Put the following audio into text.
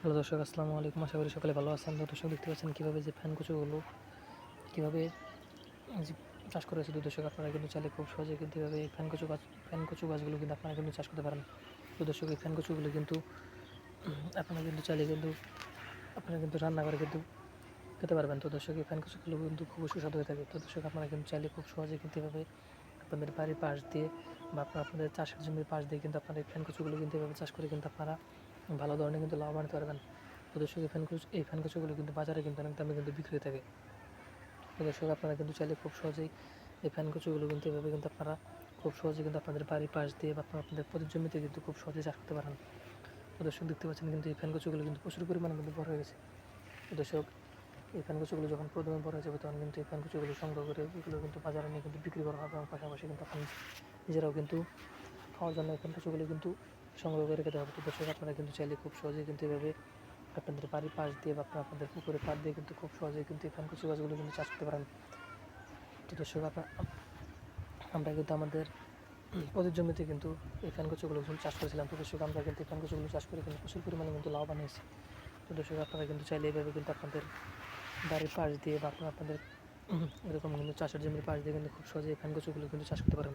Hello দর্শক, আসসালামু আলাইকুম। আশা করি সকালে ভালো আছেন। দর্শক, দেখতে পাচ্ছেন কীভাবে যে ফ্যান কুচুগুলো কীভাবে যে চাষ করেছে তো দর্শক, আপনারা কিন্তু চাইলে খুব সহজে কিন্তু এভাবে এই ফ্যান কচু গাছ ফ্যান কচু গাছগুলো কিন্তু আপনারা কিন্তু চাষ করতে পারেন। তো দর্শক, এই ফ্যান কচুগুলো কিন্তু, আপনারা কিন্তু চাইলে কিন্তু, আপনারা কিন্তু রান্না করে কিন্তু খেতে পারবেন। তো দর্শক, এই ফ্যান কচুগুলো কিন্তু খুব সুস্বাদু হয়ে থাকে। তো দর্শক, আপনারা কিন্তু চাইলে খুব সহজে কিন্তু এভাবে আপনাদের বাড়ির পাশ দিয়ে বা আপনার আপনাদের চাষের জমির পাশ দিয়ে কিন্তু আপনারা এই ফ্যান কচুগুলো কিন্তু এভাবে চাষ করে কিন্তু আপনারা ভালো ধরনের কিন্তু লাভবান হতে পারবেন। তো দর্শক এই ফ্যান কচু এই ফ্যান কচুগুলো কিন্তু বাজারে কিন্তু অনেক দামে কিন্তু বিক্রি থাকে। তো আপনারা কিন্তু চাইলে খুব সহজেই এই ফ্যান কচুগুলো কিন্তু এভাবে কিন্তু আপনারা খুব সহজে কিন্তু আপনাদের বাড়ির পাশ দিয়ে বা আপনাদের প্রতি জমিতে কিন্তু খুব সহজে চাষ করতে পারেন। তো দেখতে পাচ্ছেন কিন্তু এই ফ্যান কচুগুলো কিন্তু প্রচুর পরিমাণে কিন্তু বড় হয়ে গেছে। তো এই ফ্যান কচুগুলো যখন প্রথমে বড় হয়ে যাবে তখন কিন্তু এই ফ্যান কচুগুলো সংগ্রহ করে এগুলো কিন্তু বাজারে নিয়ে কিন্তু বিক্রি করা হবে এবং পাশাপাশি কিন্তু আপনি নিজেরাও কিন্তু খাওয়ার জন্য এই ফ্যান কচুগুলো কিন্তু সংগ্রহ করে দেওয়া হবে। তো দর্শক, আপনারা কিন্তু চাইলে খুব সহজেই কিন্তু এভাবে আপনাদের বাড়ির পাশ দিয়ে বা আপনার আপনাদের পুকুরের পাশ দিয়ে কিন্তু খুব সহজেই কিন্তু এই ফ্যান কচু গাছগুলো কিন্তু চাষ করতে পারেন। তো দর্শক আপনার আমরা কিন্তু আমাদের ওদের জমিতে কিন্তু এই ফ্যান কচুগুলো কিন্তু চাষ করেছিলাম। তো দর্শক, আমরা কিন্তু এই ফ্যান কচুগুলো চাষ করে কিন্তু প্রচুর পরিমাণে কিন্তু লাভবান হয়েছি তো দর্শক, আপনারা কিন্তু চাইলে এইভাবে কিন্তু আপনাদের বাড়ির পাশ দিয়ে বা আপনার আপনাদের এরকম কিন্তু চাষের জমির পাশ দিয়ে কিন্তু খুব সহজে এই ফ্যান কচুগুলো কিন্তু চাষ করতে পারেন।